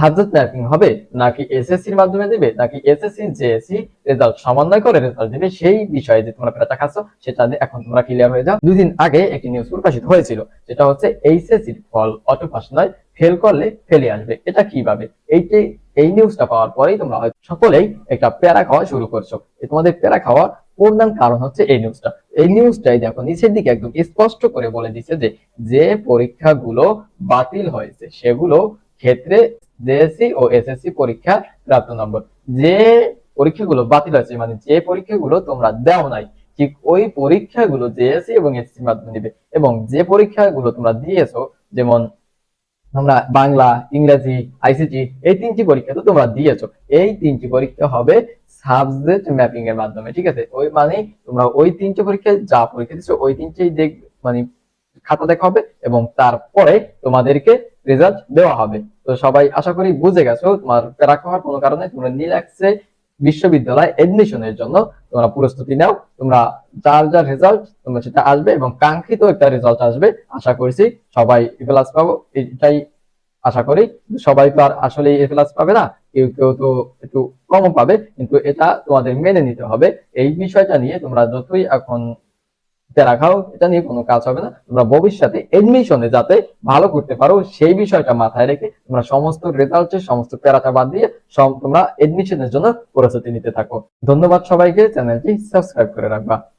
হাজত ম্যাপিং হবে। নাকি এসএসসির মাধ্যমে দেবে, নাকি এসএসসি জেএসসি রেজাল্ট সমন্বয় করে রেজাল্ট দেবে, সেই বিষয়ে যে তোমরা পেটা খাচ্ছ, সেটা নিয়ে এখন তোমরা ক্লিয়ার হয়ে যাও। দুদিন আগে একটি নিউজ প্রকাশিত হয়েছিল যেটা হচ্ছে এইচএসসির ফল অটো পাস নয় ফেল করলে ফেলে আসবে। এটা কীভাবে? এইটি এই নিউজটা পাওয়ার পরেই তোমরা হয়তো সকলেই একটা প্যারা খাওয়া শুরু করছ। তোমাদের প্যারা খাওয়ার প্রধান কারণ হচ্ছে এই নিউজটা এই নিউজটাই দেখো, নিচের দিকে একদম স্পষ্ট করে বলে দিচ্ছে যে যে পরীক্ষাগুলো বাতিল হয়েছে, সেগুলো ক্ষেত্রে জেএসসি ও এসএসসি পরীক্ষা প্রাপ্ত নম্বর। যে পরীক্ষাগুলো বাতিল হয়েছে মানে যে পরীক্ষাগুলো তোমরা দেও নাই, ঠিক ওই পরীক্ষাগুলো জেএসসি এবং এসএসসি মাধ্যমে দিবে। এবং যে পরীক্ষাগুলো তোমরা দিয়েছ, যেমন তোমরা বাংলা, ইংরেজি আইসিটি এই তিনটি পরীক্ষা তো তোমরা দিয়েছ। এই তিনটি পরীক্ষা হবে সাবজেক্ট ম্যাপিং এর মাধ্যমে, ঠিক আছে? ওই মানে তোমরা ওই তিনটি পরীক্ষায় যা পরীক্ষা দিচ্ছ ওই তিনটি দেখ মানে খাতা দেখা হবে এবং তারপরে তোমাদেরকে রেজাল্ট দেওয়া হবে। তো সবাই আশা করি বুঝে গেছো, তোমার প্যারা খাওয়ার কোনো কারণে তোমরা নিলাক্সে বিশ্ববিদ্যালয় এডমিশনের জন্য তোমরা প্রস্তুতি নাও। তোমরা যার যার রেজাল্ট তোমরা সেটা আসবে এবং কাঙ্ক্ষিত একটা রেজাল্ট আসবে। আশা করছি সবাই এ প্লাস পাবো, এটাই আশা করি। সবাই তো আর আসলে এ প্লাস পাবে না, কেউ কেউ তো একটু কম পাবে, কিন্তু এটা তোমাদের মেনে নিতে হবে। এই বিষয়টা নিয়ে তোমরা যতই এখন প্যারা খাও এটা নিয়ে কোনো কাজ হবে না। তোমরা ভবিষ্যতে এডমিশনে যাতে ভালো করতে পারো, সেই বিষয়টা মাথায় রেখে তোমরা সমস্ত রেজাল্টের সমস্ত প্যারাটা বাদ দিয়ে তোমরা এডমিশনের জন্য প্রস্তুতি নিতে থাকো। ধন্যবাদ সবাইকে। চ্যানেলটি সাবস্ক্রাইব করে রাখবা।